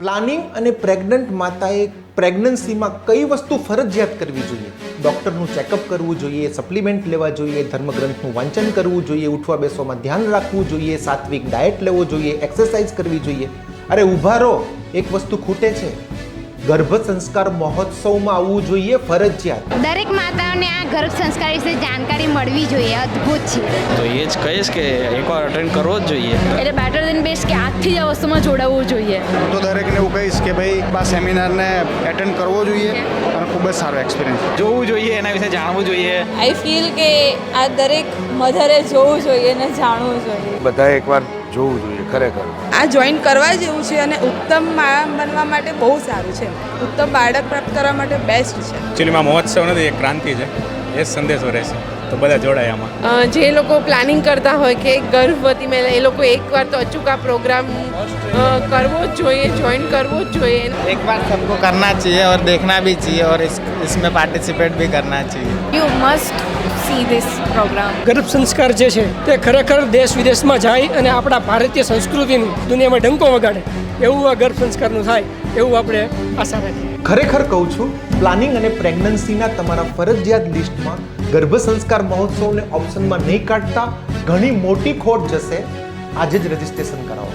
Planning અને pregnant માતાએ પ્રેગ્નન્સીમાં કઈ વસ્તુ ફરજિયાત કરવી જોઈએ? ડૉક્ટરનું ચેકઅપ કરવું જોઈએ, સપ્લિમેન્ટ લેવા જોઈએ, ધર્મગ્રંથનું વાંચન કરવું જોઈએ, ઉઠવા બેસવામાં ધ્યાન રાખવું જોઈએ, સાત્વિક ડાયટ લેવો જોઈએ, એક્સરસાઇઝ કરવી જોઈએ. અરે, ઊભા રહો. એક વસ્તુ ખૂટે છે. ગર્ભ સંસ્કાર મહોત્સવમાં આવવું જોઈએ ફરજિયાત. દરેક માતાઓને આ ગર્ભ સંસ્કાર વિશે જાણકારી મળવી જોઈએ અદ્ભુત છે. તો એ જ કહીશ કે એકવાર અટેન્ડ કરવો જ જોઈએ. એટલે બેટર દેન બેસ્ટ કે આજથી જ આ વસ્તુમાં જોડાવવું જોઈએ. તો દરેકને એવું કહીશ કે ભાઈ આ સેમિનારને એટેન્ડ કરવો જોઈએ અને ખૂબ જ સારો એક્સપિરિયન્સ જોવું જોઈએ એના વિશે જાણવું જોઈએ. આઈ ફીલ કે આ દરેક મધરે જોવું જોઈએ અને જાણવું જોઈએ. બધા એકવાર જોવું જોઈએ ખરેખર આ જોઈન કરવા જેવું છે અને ઉત્તમ મા બનવા માટે બહુ સારું છે ઉત્તમ બાળક પ્રાપ્ત કરવા માટે બેસ્ટ છે એકચ્યુઅલીમાં મહોત્સવ નથી એક ક્રાંતિ છે એ જ સંદેશો રહેશે તો બધા જોડાય આમાં જે લોકો પ્લાનિંગ કરતા હોય કે ગર્ભવતી મહિલા એ લોકો એકવાર તો અચૂક આ પ્રોગ્રામ કરવો જ જોઈએ જોઈન કરવો જ જોઈએ एक बार सबको करना चाहिए और देखना भी चाहिए और इस इसमें पार्टिसिपेट भी करना चाहिए you must see this programme ગર્ભ સંસ્કાર જે છે તે ખરેખર દેશ વિદેશમાં જાય અને આપણા ભારતીય સંસ્કૃતિનું દુનિયામાં ડંકો વગાડે. એવું આ ગર્ભ સંસ્કારનું થાય એવું આપણે આશા રાખીએ. ખરેખર કહું છું પ્લાનિંગ અને પ્રેગ્નન્સીના તમારા ફરજિયાત લિસ્ટમાં ગર્ભ સંસ્કાર મહોત્સવને ઓપ્શનમાં નહીં કાઢતા ઘણી મોટી ખોટ જશે. આજે જ રજીસ્ટ્રેશન કરાવો.